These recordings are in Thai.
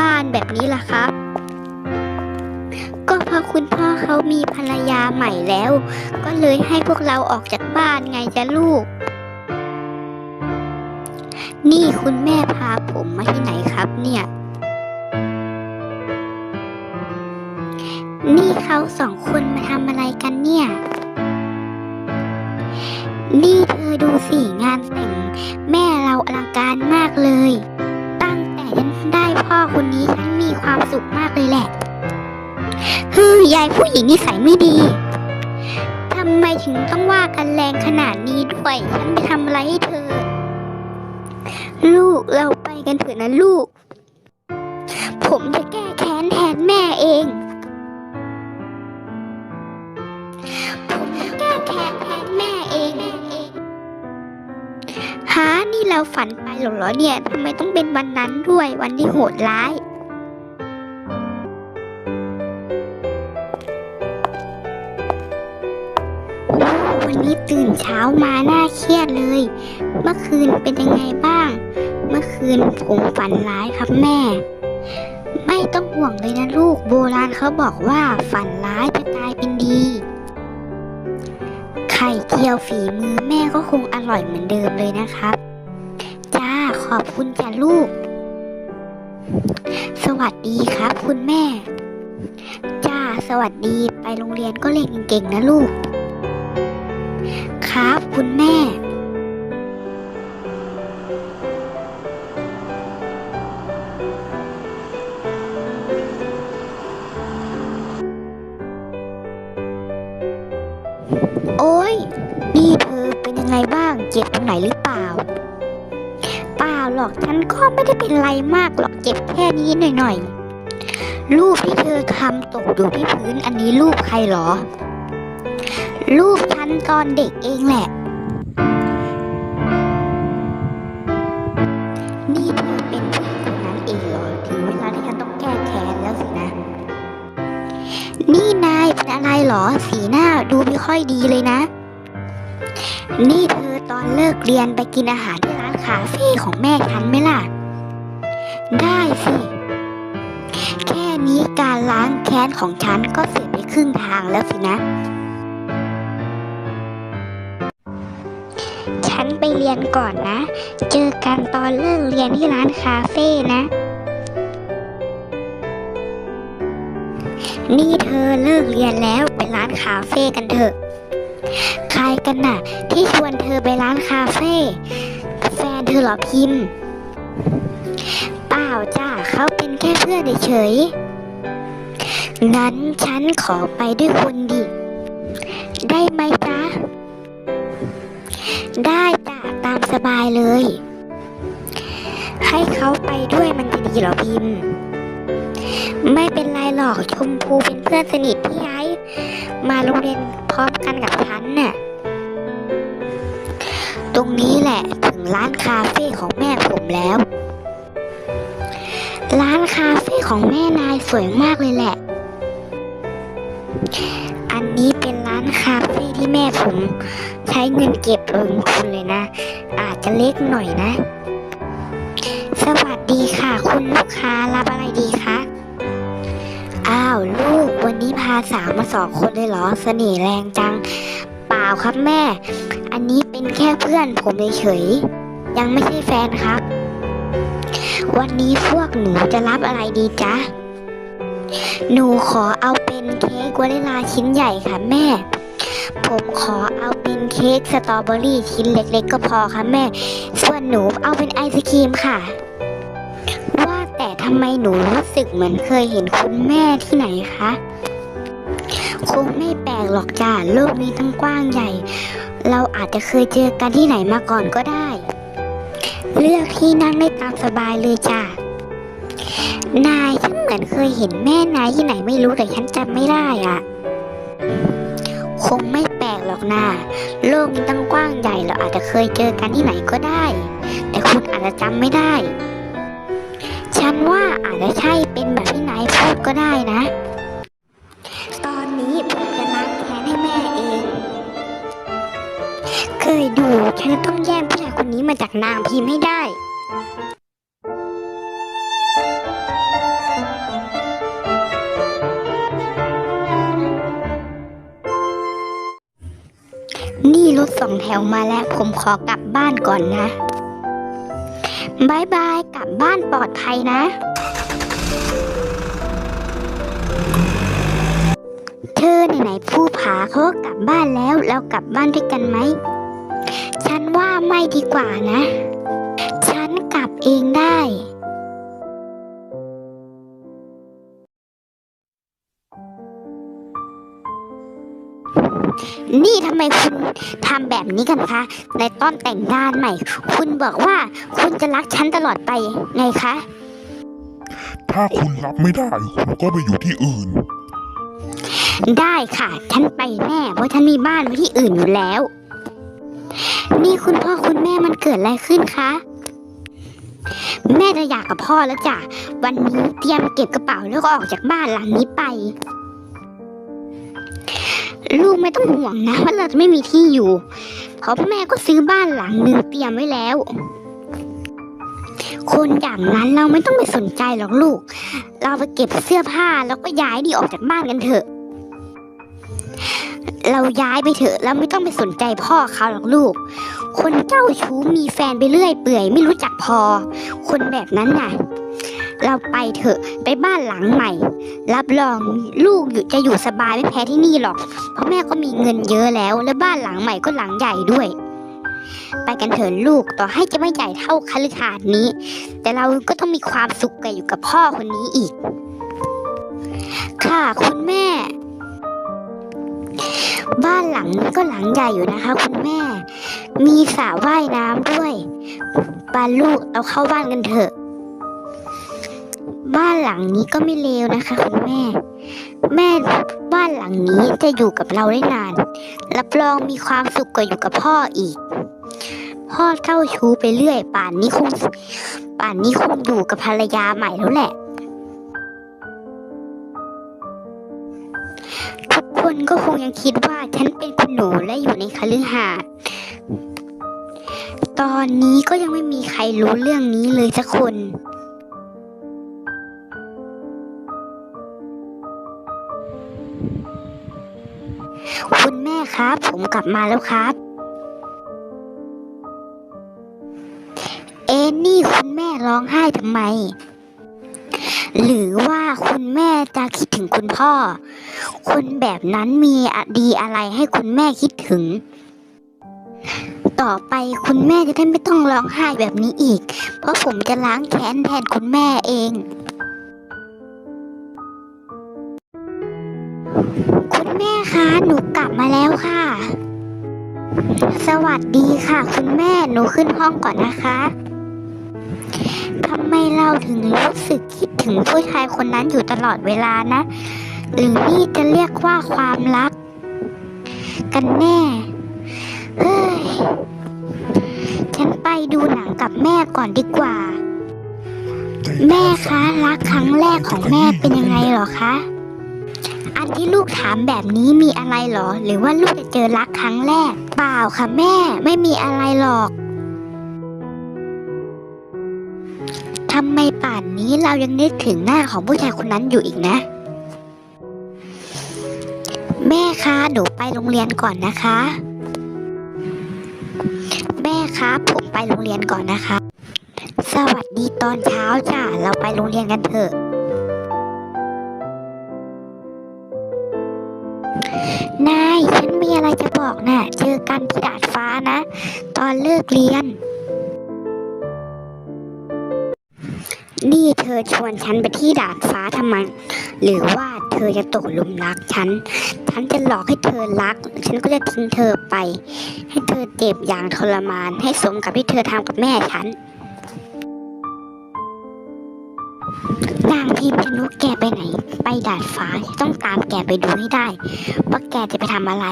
บ้านแบบนี้ล่ะครับ ก็เพราะคุณพ่อเขามีภรรยาใหม่แล้ว ก็เลยให้พวกเราออกจากบ้านไงจ้ะลูก นี่คุณแม่พาผมมาที่ไหนครับเนี่ยนี่เขาสองคนมาทำอะไรกันเนี่ย นี่เธอดูสิงานแต่ง แม่เราอลังการมากเลย คนนี้ฉันมีความสุขมากเลยแหละฮือยายผู้หญิงนิสัยไม่ดีทำไมถึงต้องว่ากันแรงขนาดนี้ด้วย ฉันไปทำอะไรให้เธอ ลูกเราไปกันเถอะนะลูก ผมจะแก้แค้นแทนแม่เองผมจะแก้แค้นแทนแม่ เองฮะนี่เราฝันไปหรอเหรอเนี่ยทำไมต้องเป็นวันนั้นด้วยวันที่โหดร้าย วันนี้ตื่นเช้ามาน่าเครียดเลย เมื่อคืนเป็นยังไงบ้าง เมื่อคืนผมฝันร้ายครับแม่ ไม่ต้องห่วงเลยนะลูก โบราณเขาบอกว่าฝันร้าย ไข่เจียวฝีมือแม่ก็คงอร่อยเหมือนเดิมเลยนะครับ จ้าขอบคุณจ้ะลูก สวัสดีครับคุณแม่ จ้าสวัสดีไปโรงเรียนก็เรียนเก่งๆนะลูก ครับคุณแม่ จ็บตรงไหนหรือเปล่า เปล่าหรอกฉันก็ไม่ได้เป็นไรมากหรอกเจ็บแค่นี้หน่อยๆ รูปที่เธอทำตกอยู่ที่พื้นอันนี้รูปใครเหรอ รูปฉันตอนเด็กเองแหละ นี่เธอเป็นผู้หญิงคนนั้นเองเหรอถึงเวลาที่ฉันต้องแก้แค้นแล้วสินะ นี่นายเป็นอะไรเหรอ สีหน้าดูไม่ค่อยดีเลยนะ นี่เธอตอนเลิกเรียนไปกินอาหารที่ร้านคาเฟ่ของแม่ฉันไหมล่ะ ได้สิ แค่นี้การล้างแค้นของฉันก็เสร็จไปครึ่งทางแล้วสินะ ฉันไปเรียนก่อนนะ เจอกันตอนเลิกเรียนที่ร้านคาเฟ่นะ นี่เธอเลิกเรียนแล้วไปร้านคาเฟ่กันเถอะ ใครกันน่ะ ที่ชวนเธอไปร้านคาเฟ่แฟนเธอหรอพิมพ์ เปล่าจ้าเขาเป็นแค่เพื่อนเฉยงั้นฉันขอไปด้วยคนดิ ได้ไหมจ๊ะ ได้จ้ะตามสบายเลย ให้เขาไปด้วยมันจะดีหรอพิมพ์ ไม่เป็นไรหรอกชมพูเป็นเพื่อนสนิทพี่ไอ้มาโรงเรียน ร้อมกันกับฉันน่ะ ตรงนี้แหละถึงร้านคาเฟ่ของแม่ผมแล้ว ร้านคาเฟ่ของแม่นายสวยมากเลยแหละ อันนี้เป็นร้านคาเฟ่ที่แม่ผมใช้เงินเก็บลงทุนเลยนะ อาจจะเล็กหน่อยนะ สวัสดีค่ะ คุณลูกค้ารับอะไรดีาว ลูก วันนี้พาสาวมาสองคนเลยเหรอ เสน่ห์แรงจัง เปล่าครับแม่ อันนี้เป็นแค่เพื่อนผมเฉยๆยังไม่ใช่แฟนครับ วันนี้พวกหนูจะรับอะไรดีจ๊ะ หนูขอเอาเป็นเค้กวานิลาชิ้นใหญ่ค่ะแม่ ผมขอเอาเป็นเค้กสตรอเบอรี่ชิ้นเล็ก ๆ ก็พอค่ะแม่ ส่วนหนูเอาเป็นไอศครีมค่ะว่า ทำไมหนูรู้สึกเหมือนเคยเห็นคุณแม่ที่ไหนคะ คงไม่แปลกหรอกจ้าโลกนี้ทั้งกว้างใหญ่ เราอาจจะเคยเจอกันที่ไหนมาก่อนก็ได้ เลือกที่นั่งได้ตามสบายเลยจ้านายฉันเหมือนเคยเห็นแม่นายที่ไหนไม่รู้แต่ฉันจำไม่ได้อะ คงไม่แปลกหรอกนาโลกนี้ตั้งกว้างใหญ่เราอาจจะเคยเจอกันที่ไหนก็ได้ แต่คุณอาจจะจำไม่ได้ ว่าอาจจะใช่เป็นแบบที่นายพูดก็ได้นะ ตอนนี้ผมจะล้างแค้นให้แม่เอง เคยดูฉันต้องแย่งผู้ชายคนนี้มาจากนางพิมพ์ให้ได้นี่รถสองแถวมาแล้วผมขอกลับบ้านก่อนนะ บายบาย กลับบ้านปลอดภัยนะ เธอไหนๆผู้ผาเขาก็กลับบ้านแล้ว เรากลับบ้านด้วยกันไหม ฉันว่าไม่ดีกว่านะ ฉันกลับเองได้ นี่ทำไมคุณทำแบบนี้กันคะ ในตอนแต่งงานใหม่ คุณบอกว่าคุณจะรักฉันตลอดไปไงคะ ถ้าคุณรับไม่ได้ คุณก็ไปอยู่ที่อื่น ได้ค่ะ ฉันไปแน่เพราะฉันมีบ้านไว้ที่อื่นอยู่แล้ว นี่คุณพ่อคุณแม่มันเกิดอะไรขึ้นคะ แม่จะอยากกับพ่อแล้วจ้ะ วันนี้เตรียมเก็บกระเป๋าแล้วก็ออกจากบ้านหลังนี้ไป ลูกไม่ต้องห่วงนะว่าเราจะไม่มีที่อยู่ เพราะแม่ก็ซื้อบ้านหลังหนึ่งเตรียมไว้แล้ว คนอย่างนั้นเราไม่ต้องไปสนใจหรอกลูก เราไปเก็บเสื้อผ้าแล้วก็ย้ายดีออกจากบ้านกันเถอะ เราย้ายไปเถอะเราไม่ต้องไปสนใจพ่อเขาหรอกลูก คนเจ้าชู้มีแฟนไปเรื่อยเปื่อยไม่รู้จักพอ คนแบบนั้นน่ะ เราไปเถอะไปบ้านหลังใหม่ รับรองลูกอยู่จะอยู่สบายไม่แพ้ที่นี่หรอก เพราะแม่ก็มีเงินเยอะแล้ว และบ้านหลังใหม่ก็หลังใหญ่ด้วย ไปกันเถอะลูกต่อให้จะไม่ใหญ่เท่าคฤหาสน์นี้ แต่เราก็ต้องมีความสุขกับอยู่กับพ่อคนนี้อีก ค่ะคุณแม่ บ้านหลังนี้ก็หลังใหญ่อยู่นะคะ คุณแม่ มีสระว่ายน้ำด้วยบาลูกเราเข้าบ้านกันเถอะ บ้านหลังนี้ก็ไม่เลวนะคะคุณแม่ แม่บ้านหลังนี้จะอยู่กับเราได้นาน รับรองมีความสุขกว่าอยู่กับพ่ออีก พ่อเจ้าชู้ไปเรื่อย ป่านนี้คงป่านนี้คงอยู่กับภรรยาใหม่แล้วแหละ ทุกคนก็คงยังคิดว่าฉันเป็นคุณหนูและอยู่ในคฤหาสน์ตอนนี้ก็ยังไม่มีใครรู้เรื่องนี้เลยสักคน คุณแม่ครับ ผมกลับมาแล้วครับ เอ็นนี่คุณแม่ร้องไห้ทำไม หรือว่าคุณแม่จะคิดถึงคุณพ่อ คนแบบนั้นมีอดีอะไรให้คุณแม่คิดถึง ต่อไปคุณแม่จะได้ไม่ต้องร้องไห้แบบนี้อีก เพราะผมจะล้างแค้นแทนคุณแม่เอง ค่ะหนูกลับมาแล้วค่ะ สวัสดีค่ะ คุณแม่ หนูขึ้นห้องก่อนนะคะทำไมเราถึงรู้สึกคิดถึงผู้ชายคนนั้นอยู่ตลอดเวลานะ หรือนี่จะเรียกว่าความรัก กันแน่ เฮ้ย ฉันไปดูหนังกับแม่ก่อนดีกว่า แม่คะรักครั้งแรกของแม่เป็นยังไงหรอคะ ที่ลูกถามแบบนี้มีอะไรเหรอ หรือว่าลูกจะเจอรักครั้งแรก เปล่าค่ะแม่ ไม่มีอะไรหรอกทำไมป่านนี้เรายังนึกถึงหน้าของผู้ชายคนนั้นอยู่อีกนะ แม่คะหนูไปโรงเรียนก่อนนะคะ แม่ครับผมไปโรงเรียนก่อนนะคะ สวัสดีตอนเช้าจ้ะเราไปโรงเรียนกันเถอะ จะบอกนะ่ะเจอกันที่ดาดฟ้านะ ตอนเลิกเรียน นี่เธอชวนฉันไปที่ดาดฟ้าทำไม หรือว่าเธอจะตกหลุมรักฉัน ฉันจะหลอกให้เธอรัก ฉันก็จะทิ้งเธอไป ให้เธอเจ็บอย่างทรมาน ให้สมกับที่เธอทำกับแม่ฉันนางพิมพ์ชนุกแกไปไหน ไปดาดฟ้าต้องตามแกไปดูให้ได้ ว่าแกจะไปทำอะไร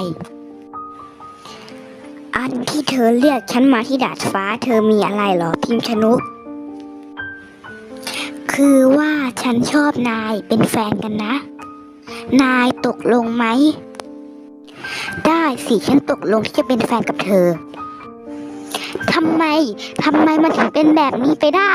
อันที่เธอเรียกฉันมาที่ดาดฟ้า เธอมีอะไรเหรอพิมชนุก คือว่าฉันชอบนายเป็นแฟนกันนะ นายตกลงไหม ได้สิฉันตกลงที่จะเป็นแฟนกับเธอทำไมทำไมมันถึงเป็นแบบนี้ไปได้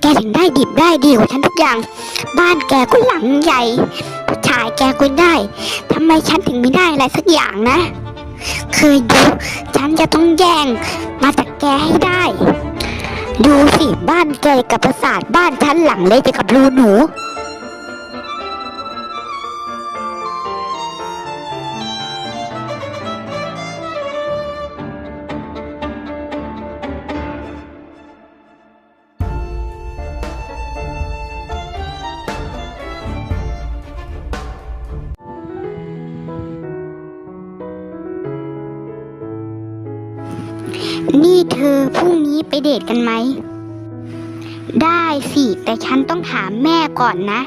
แกถึงได้ดิบได้ดีกว่าฉันทุกอย่าง บ้านแกก็หลังใหญ่ผู้ชายแกก็ได้ทำไมฉันถึงไม่ได้อะไรสักอย่างนะ เคยดูฉันจะต้องแย่งมาจากแกให้ได้ ดูสิบ้านแกกับปราสาทบ้านฉันหลังเล็กไปกับรูหนู ไปเดทกันไหม ได้สิ แต่ฉันต้องถามแม่ก่อนนะ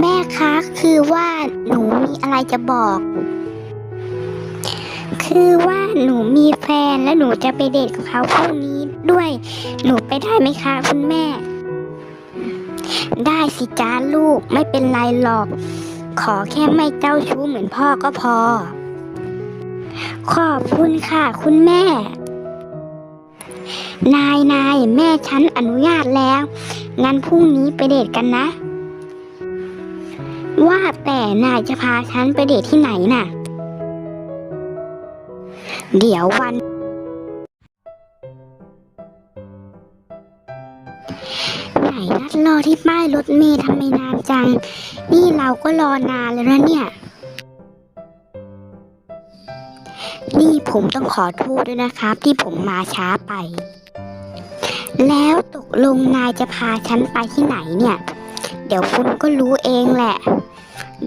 แม่คะคือว่าหนูมีอะไรจะบอก คือว่าหนูมีแฟนและหนูจะไปเดทกับเขาพรุ่งนี้ด้วย หนูไปได้ไหมคะ คุณแม่ ได้สิจ้าลูกไม่เป็นไรหรอก ขอแค่ไม่เจ้าชู้เหมือนพ่อก็พอ ขอบคุณค่ะ คุณแม่ นายนายแม่ฉันอนุญาตแล้ว งั้นพรุ่งนี้ไปเดทกันนะ ว่าแต่นายจะพาฉันไปเดทที่ไหนน่ะ เดี๋ยววัน นัดรอที่ป้ายรถเมล์ทำไมนานจัง นี่เราก็รอนานแล้วนะเนี่ย นี่ผมต้องขอโทษด้วยนะครับ ที่ผมมาช้าไป แล้วตกลงนายจะพาฉันไปที่ไหนเนี่ย เดี๋ยวคุณก็รู้เองแหละ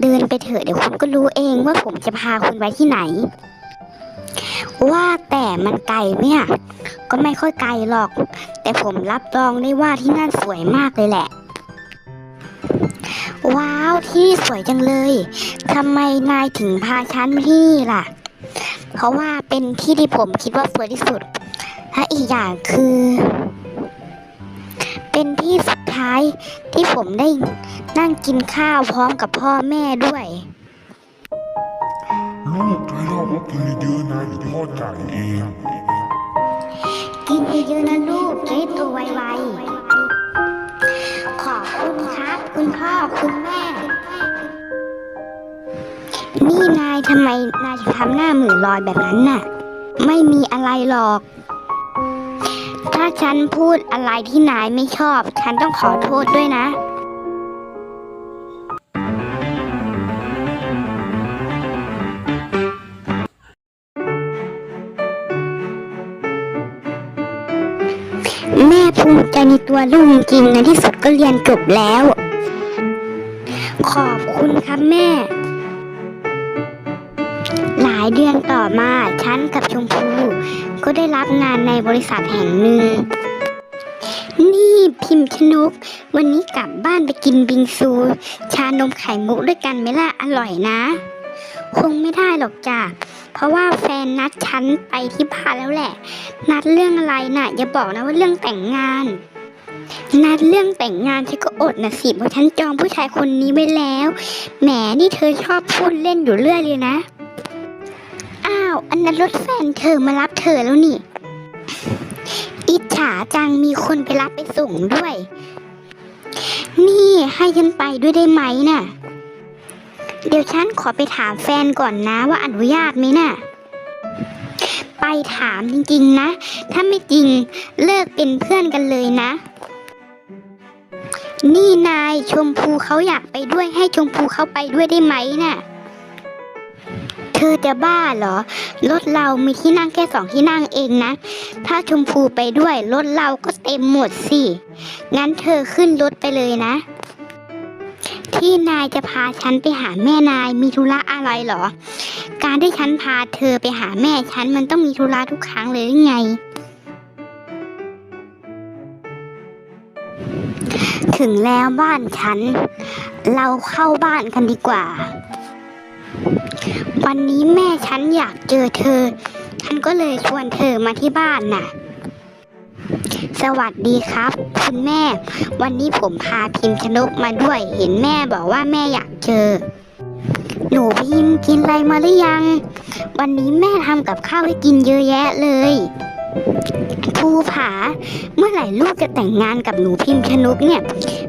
เดินไปเถอะเดี๋ยวคุณก็รู้เองว่าผมจะพาคุณไปที่ไหน ว่าแต่มันไกลไหมอะก็ไม่ค่อยไกลหรอก แต่ผมรับรองได้ว่าที่นั่นสวยมากเลยแหละ ว้าวที่นี่สวยจังเลยทำไมนายถึงพาฉันมาที่นี่ล่ะ เพราะว่าเป็นที่ที่ผมคิดว่าสวยที่สุด และอีกอย่างคือ เป็นที่สุดท้ายที่ผมได้นั่งกินข้าวพร้อมกับพ่อแม่ด้วยลู กกินเยอะๆนะเดี๋ยวพ่อจ่ายเอง กินเยอะๆนะลูกจะได้ตัวไวๆ ขอบคุณครับ คุณพ่อคุณแม่ นี่นายทำไมนายถึงทำหน้าหมือลอยแบบนั้นน่ะ ไม่มีอะไรหรอก ถ้าฉันพูดอะไรที่นายไม่ชอบ ฉันต้องขอโทษด้วยนะ ภูมิใจในตัวลูกจริงๆในที่สุดก็เรียนจบแล้ว ขอบคุณครับแม่ หลายเดือนต่อมาฉันกับชมพูก็ได้รับงานในบริษัทแห่งหนึ่ง นี่พิมพ์ชนก วันนี้กลับบ้านไปกินบิงซู ชานมไข่มุกด้วยกันไหมล่ะ อร่อยนะ คงไม่ได้หรอกจ้ะ ราะว่าแฟนนัดฉันไปที่บ้านแล้วแหละ นัดเรื่องอะไรน่ะ อย่าบอกนะว่าเรื่องแต่งงาน นัดเรื่องแต่งงานฉันก็อดนะสิเพราะฉันจองผู้ชายคนนี้ไว้แล้ว แหมนี่เธอชอบพูดเล่นอยู่เรื่อยเลยนะ อ้าว อันนั้นรถแฟนเธอมารับเธอแล้วนี่ อิจฉาจังมีคนไปรับไปส่งด้วย นี่ให้ฉันไปด้วยได้ไหมน่ะ เดี๋ยวฉันขอไปถามแฟนก่อนนะว่าอนุญาตไหมน่ะ ไปถามจริงๆนะ ถ้าไม่จริงเลิกเป็นเพื่อนกันเลยนะ นี่นายชมพูเขาอยากไปด้วยให้ชมพูเขาไปด้วยได้ไหมน่ะ เธอจะบ้าเหรอ รถเรามีที่นั่งแค่สองที่นั่งเองนะ ถ้าชมพูไปด้วยรถเราก็เต็มหมดสิ งั้นเธอขึ้นรถไปเลยนะ ที่นายจะพาฉันไปหาแม่นายมีธุระอะไรเหรอ การที่ฉันพาเธอไปหาแม่ฉันมันต้องมีธุระทุกครั้งเลยหรือไง ถึงแล้วบ้านฉัน เราเข้าบ้านกันดีกว่า วันนี้แม่ฉันอยากเจอเธอ ฉันก็เลยชวนเธอมาที่บ้านน่ะ สวัสดีครับ คุณแม่ วันนี้ผมพาพิมพ์ชนกมาด้วย เห็นแม่บอกว่าแม่อยากเจอ หนูพิมพ์กินอะไรมาหรือยัง วันนี้แม่ทำกับข้าวให้กินเยอะแยะเลยภูผา เมื่อไหร่ลูกจะแต่งงานกับหนูพิมพ์ชนกเนี่ย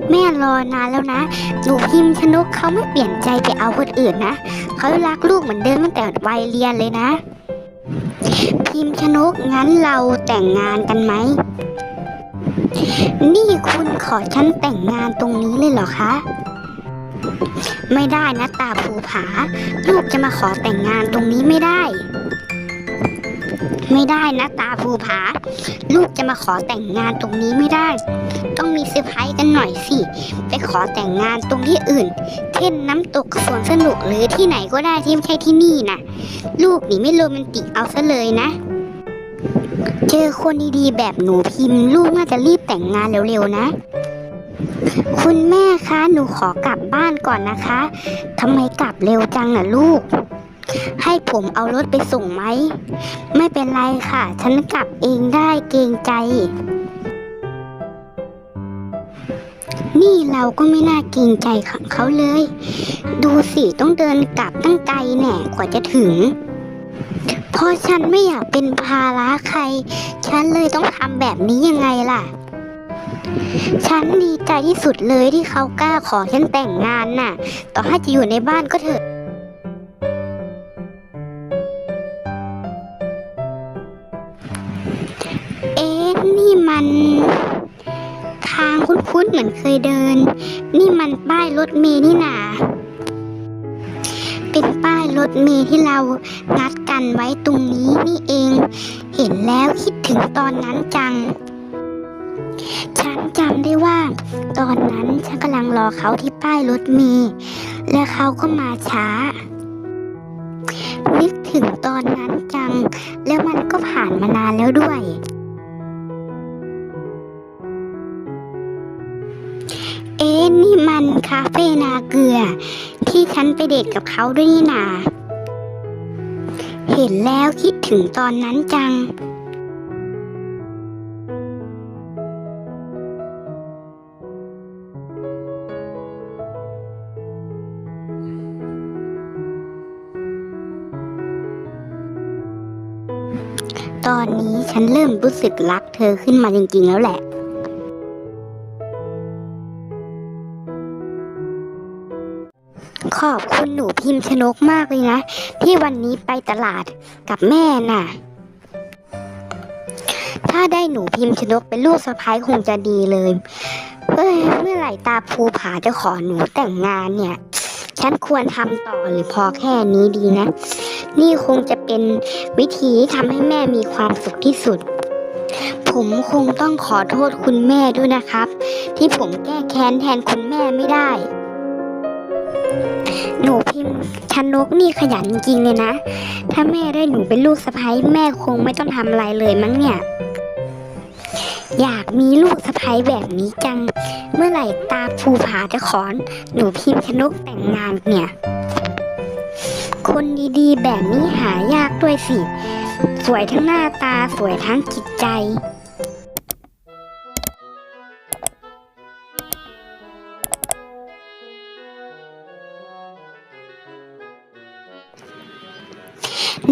แม่รอนานแล้วนะ หนูพิมพ์ชนกเขาไม่เปลี่ยนใจไปเอาคนอื่นนะเขารักลูกเหมือนเดิมตั้งแต่วัยเรียนเลยนะ พิมพ์ชนกงั้นเราแต่งงานกันไหม นี่คุณขอฉันแต่งงานตรงนี้เลยเหรอคะ ไม่ได้นะตาภูผา ลูกจะมาขอแต่งงานตรงนี้ไม่ได้ ไม่ได้นะตาภูผา ลูกจะมาขอแต่งงานตรงนี้ไม่ได้ ต้องมีเซอร์ไพรส์กันหน่อยสิ ไปขอแต่งงานตรงที่อื่น เช่นน้ำตกสวนสนุกหรือที่ไหนก็ได้ที่ไม่ใช่ที่นี่นะลูกนี่ไม่โรแมนติกเอาซะเลยนะ เจอคนดีๆ แบบหนูพิมพ์ ลูกน่าจะรีบแต่งงานเร็วๆนะคุณแม่คะ หนูขอกลับบ้านก่อนนะคะ ทำไมกลับเร็วจังน่ะลูก ให้ผมเอารถไปส่งไหม ไม่เป็นไรค่ะ ฉันกลับเองได้เกรงใจ นี่เราก็ไม่น่าเกรงใจของเขาเลย ดูสิต้องเดินกลับตั้งไกลแน่กว่าจะถึง เพราะฉันไม่อยากเป็นภาระใคร ฉันเลยต้องทำแบบนี้ยังไงล่ะฉันดีใจที่สุดเลยที่เขากล้าขอฉันแต่งงานน่ะ ต่อให้จะอยู่ในบ้านก็เถอะ นี่มันทางคุ้นๆเหมือนเคยเดิน นี่มันป้ายรถเมล์นี่นาเป็นป้ายรถเมล์ที่เรานัดกันไว้ตรงนี้นี่เอง เห็นแล้วคิดถึงตอนนั้นจัง ฉันจำได้ว่า ตอนนั้นฉันกำลังรอเขาที่ป้ายรถเมล์และเขาก็มาช้านึกถึงตอนนั้นจัง แล้วมันก็ผ่านมานานแล้วด้วย นี่มันคาเฟ่นาเกลือ ที่ฉันไปเดทกับเขาด้วยนี่นา เห็นแล้วคิดถึงตอนนั้นจังตอนนี้ฉันเริ่มรู้สึกรักเธอขึ้นมาจริงๆแล้วแหละ ขอบคุณหนูพิมพ์ชนกมากเลยนะ ที่วันนี้ไปตลาดกับแม่น่ะ ถ้าได้หนูพิมพ์ชนกเป็นลูกสะพ้ายคงจะดีเลยเอ้ยเมื่อไหร่ตาภูผาจะขอหนูแต่งงานเนี่ย ฉันควรทำต่อหรือพอแค่นี้ดีนะ นี่คงจะเป็นวิธีที่ทำให้แม่มีความสุขที่สุด ผมคงต้องขอโทษคุณแม่ด้วยนะครับ ที่ผมแก้แค้นแทนคุณแม่ไม่ได้ หนูพิมพ์ชนกนี่ขยันจริงเลยนะ ถ้าแม่ได้หนูเป็นลูกสะใภ้แม่คงไม่ต้องทำอะไรเลยมั้งเนี่ย อยากมีลูกสะใภ้แบบนี้จัง เมื่อไหร่ตาภูผาจะขอน หนูพิมพ์ชนกแต่งงานเนี่ย คนดีๆ แบบนี้หายากด้วยสิ สวยทั้งหน้าตาสวยทั้งจิตใจ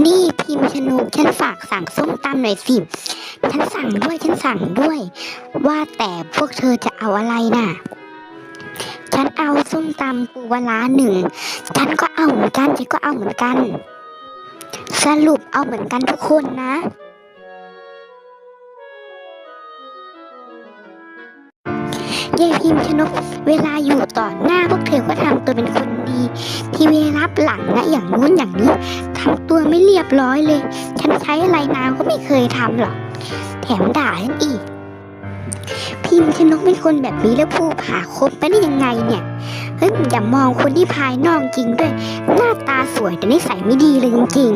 นี่พิมพ์ชนกฉันฝากสั่งส้มตำหน่อยสิ ฉันสั่งด้วยฉันสั่งด้วย ว่าแต่พวกเธอจะเอาอะไรน่ะ ฉันเอาส้มตำปูวลาหนึ่ง ฉันก็เอาเหมือนกันฉันก็เอาเหมือนกัน สรุปเอาเหมือนกันทุกคนนะ มชนก เวลาอยู่ต่อหน้าพวกเธอก็ทำตัวเป็นคนดี ที่เวลารับหลังนะอย่างนู้นอย่างนี้ทำตัวไม่เรียบร้อยเลย ฉันใช้อะไรนางก็ไม่เคยทำหรอก แถมด่าฉันอีก พิมชนกเป็นคนแบบนี้แล้วผู้ผ่าคบไปได้ยังไงเนี่ย เฮ้ยอย่ามองคนที่ภายนอกจริงด้วย หน้าตาสวยแต่นิสัยไม่ดีเลยจริง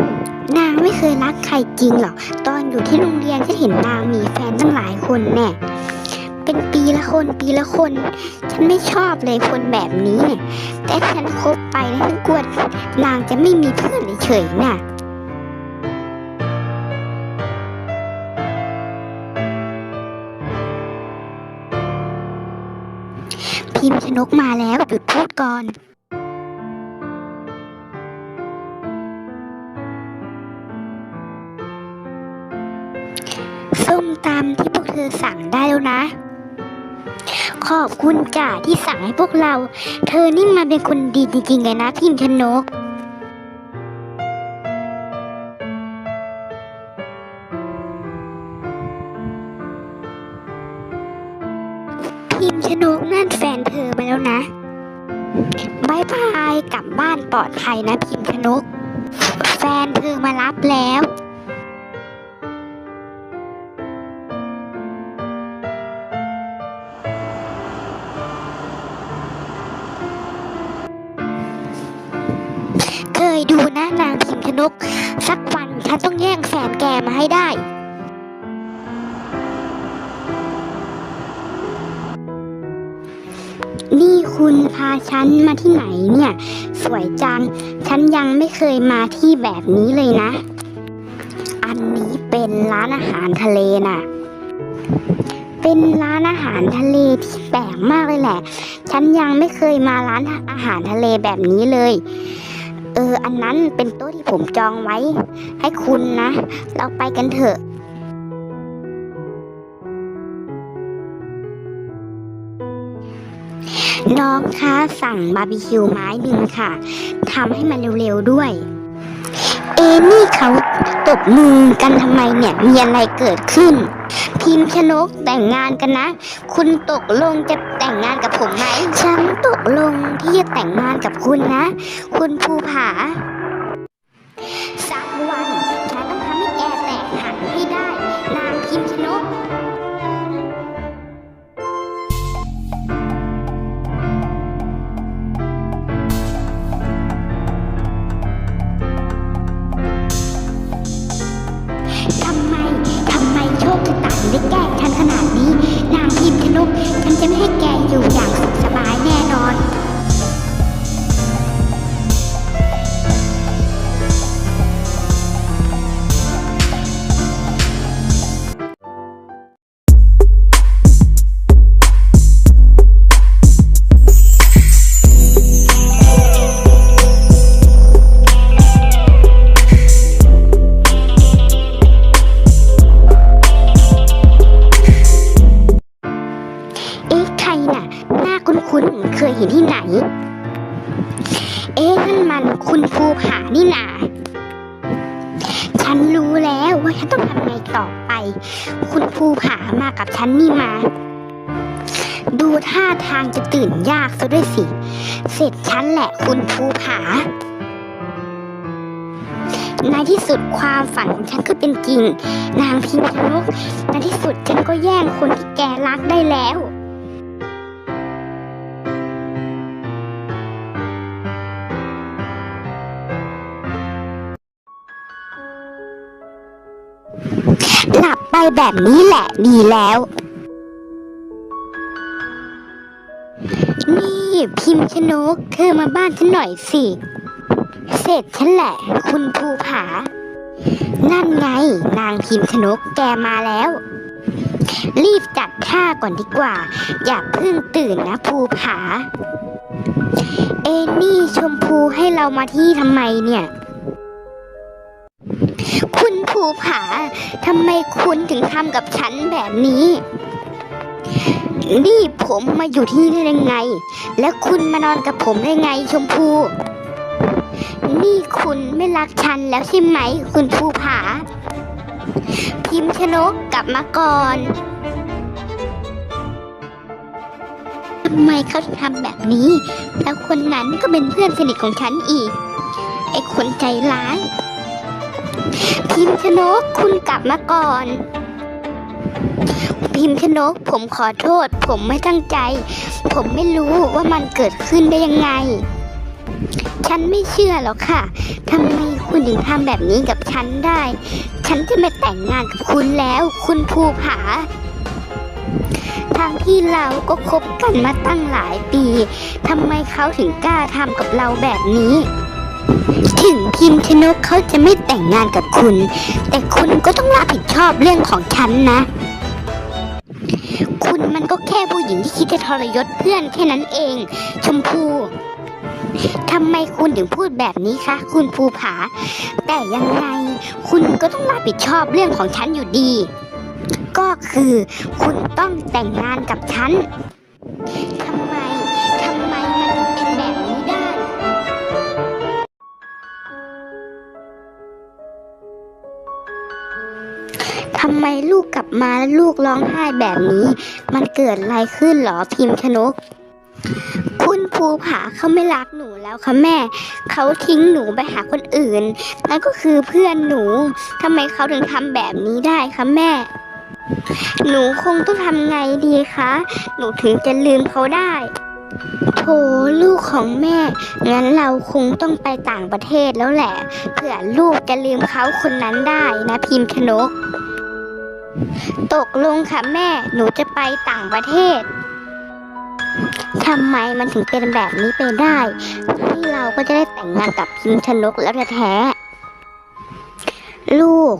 ๆนางไม่เคยรักใครจริงหรอก ตอนอยู่ที่โรงเรียนฉันเห็นนางมีแฟนตั้งหลายคนแน่ ป็นปีละคนปีละคน ฉันไม่ชอบเลยคนแบบนี้เนี่ยแต่ฉันคบไปแล้วฉันกลัวนางจะไม่มีเพื่อนเฉยๆน่ะพิมพ์ชนกมาแล้วหยุดพูดก่อนส้มตำที่พวกเธอสั่งได้แล้วนะ ขอบคุณจ่าที่สั่งให้พวกเรา เธอนี่มันเป็นคนดีจริงๆเลยนะพิมพ์ชนก พิมพ์ชนกนั่นแฟนเธอไปแล้วนะบายบายกลับบ้านปลอดภัยนะพิมพ์ชนก แฟนเธอมารับแล้ว นก สักวันฉันต้องแย่งแฟนแกมาให้ได้นี่คุณพาฉันมาที่ไหนเนี่ย สวยจัง ฉันยังไม่เคยมาที่แบบนี้เลยนะ อันนี้เป็นร้านอาหารทะเลน่ะ เป็นร้านอาหารทะเลที่แปลกมากเลยแหละ ฉันยังไม่เคยมาร้านอาหารทะเลแบบนี้เลย เออ อันนั้นเป็นโต๊ะที่ผมจองไว้ ให้คุณนะ เราไปกันเถอะน้องคะสั่งบาร์บีคิวไม้หนึ่งค่ะทำให้มันเร็วๆด้วย เอนี่เขาตบมือกันทำไมเนี่ย มีอะไรเกิดขึ้น พิมพ์ชนกแต่งงานกันนะ คุณตกลงจะแต่งงานกับผมไหม ฉันตกลงที่จะแต่งงานกับคุณนะ คุณภูผา แบบนี้แหละดีแล้ว นี่พิมพ์ชนก เธอมาบ้านฉันหน่อยสิ เสร็จฉันแหละ คุณภูผา นั่นไง นางพิมพ์ชนกแกมาแล้ว รีบจัดท่าก่อนดีกว่า อย่าเพิ่งตื่นนะภูผา เอ็นี่ชมพูให้เรามาที่ทำไมเนี่ย ภูผาทำไมคุณถึงทำกับฉันแบบนี้ นี่ผมมาอยู่ที่นี่ได้ยังไง แล้วคุณมานอนกับผมได้ไงชมพู นี่คุณไม่รักฉันแล้วใช่ไหม คุณภูผา พิมพ์ชนกกลับมาก่อนทำไมเขาถึงทำแบบนี้ แล้วคนนั้นก็เป็นเพื่อนสนิทของฉันอีก ไอ้คนใจร้าย พิมพ์ชนกคุณกลับมาก่อน พิมพ์ชนกผมขอโทษ ผมไม่ตั้งใจ ผมไม่รู้ว่ามันเกิดขึ้นได้ยังไง ฉันไม่เชื่อหรอกค่ะทำไมคุณถึงทำแบบนี้กับฉันได้ ฉันจะไม่แต่งงานกับคุณแล้ว คุณภูผาทางที่เราก็คบกันมาตั้งหลายปีทำไมเขาถึงกล้าทำกับเราแบบนี้ ถึงพิมพ์ชนกเขาจะไม่แต่งงานกับคุณ แต่คุณก็ต้องรับผิดชอบเรื่องของฉันนะ คุณมันก็แค่ผู้หญิงที่คิดจะทรยศเพื่อนแค่นั้นเอง ชมพูทำไมคุณถึงพูดแบบนี้คะ คุณภูผา แต่ยังไงคุณก็ต้องรับผิดชอบเรื่องของฉันอยู่ดี ก็คือคุณต้องแต่งงานกับฉันทำ ไมลูกกลับมาแล้วลูกร้องไห้แบบนี้ มันเกิดอะไรขึ้นหรอพิมพ์ชนก คุณภูผาเขาไม่รักหนูแล้วค่ะแม่ เขาทิ้งหนูไปหาคนอื่น นั่นก็คือเพื่อนหนูทำไมเขาถึงทำแบบนี้ได้คะแม่ หนูคงต้องทำไงดีคะ หนูถึงจะลืมเขาได้โถลูกของแม่ งั้นเราคงต้องไปต่างประเทศแล้วแหละ เผื่อลูกจะลืมเขาคนนั้นได้นะพิมพ์ชนก ตกลงค่ะแม่ หนูจะไปต่างประเทศ ทำไมมันถึงเป็นแบบนี้ไปได้ ที่เราก็จะได้แต่งงานกับพิมชนกแล้วแท้ลูก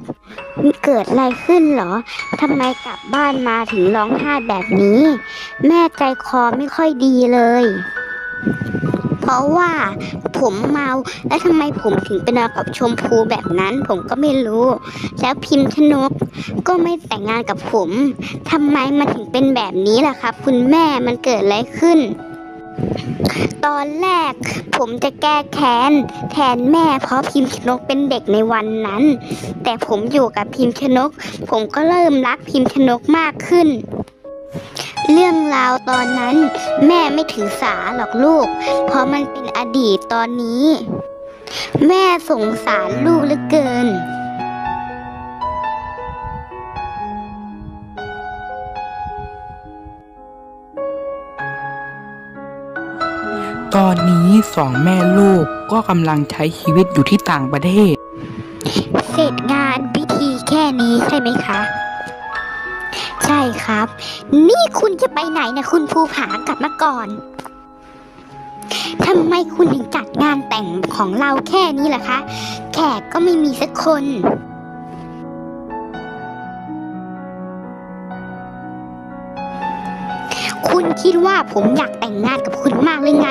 เกิดอะไรขึ้นเหรอ ทำไมกลับบ้านมาถึงร้องไห้แบบนี้ แม่ใจคอไม่ค่อยดีเลย เพราะว่าผมเมาแล้วทำไมผมถึงไปนอนกับชมพูแบบนั้นผมก็ไม่รู้ แล้วพิมพ์ชนกก็ไม่แต่งงานกับผมทำไมมันถึงเป็นแบบนี้ล่ะครับ คุณแม่มันเกิดอะไรขึ้นตอนแรกผมจะแก้แค้นแทนแม่เพราะพิมพ์ชนกเป็นเด็กในวันนั้น แต่ผมอยู่กับพิมพ์ชนก ผมก็เริ่มรักพิมพ์ชนกมากขึ้น เรื่องราวตอนนั้น แม่ไม่ถือสาหรอกลูก เพราะมันเป็นอดีตตอนนี้ แม่สงสารลูกเหลือเกินตอนนี้สองแม่ลูกก็กำลังใช้ชีวิตอยู่ที่ต่างประเทศ เสร็จงานพิธีแค่นี้ใช่ไหมคะใช่ ครับ นี่คุณจะไปไหนนะคุณภูผากลับมาก่อนทำไมคุณถึงจัดงานแต่งของเราแค่นี้ล่ะคะ แขกก็ไม่มีสักคนคุณคิดว่าผมอยากแต่งงานกับคุณมากเลยไง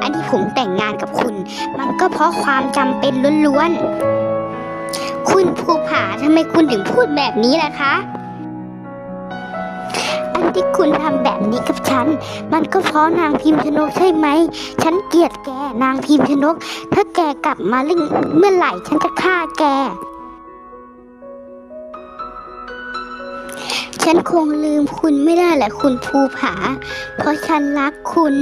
อันที่ผมแต่งงานกับคุณ มันก็เพราะความจำเป็นล้วนๆ คุณภูผาทำไมคุณถึงพูดแบบนี้ล่ะคะ ที่คุณทำแบบนี้กับฉัน มันก็เพราะนางพิมพ์ชนกใช่ไหม ฉันเกลียดแกนางพิมพ์ชนก ถ้าแกกลับมาเรื่องเมื่อไหร่ฉันจะฆ่าแก ฉันคงลืมคุณไม่ได้แหละคุณภูผา เพราะฉันรักคุณ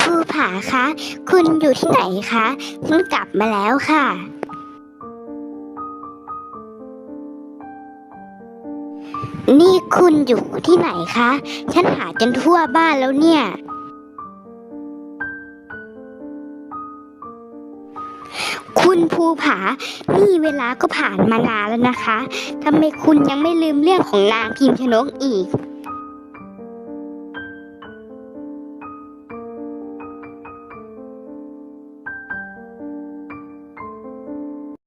ภูผาคะ คุณอยู่ที่ไหนคะ ฉันกลับมาแล้วค่ะ นี่คุณอยู่ที่ไหนคะ ฉันหาจนทั่วบ้านแล้วเนี่ย คุณภูผา นี่เวลาก็ผ่านมานานแล้วนะคะทำไมคุณยังไม่ลืมเรื่องของนางพิมพ์ชนกอีก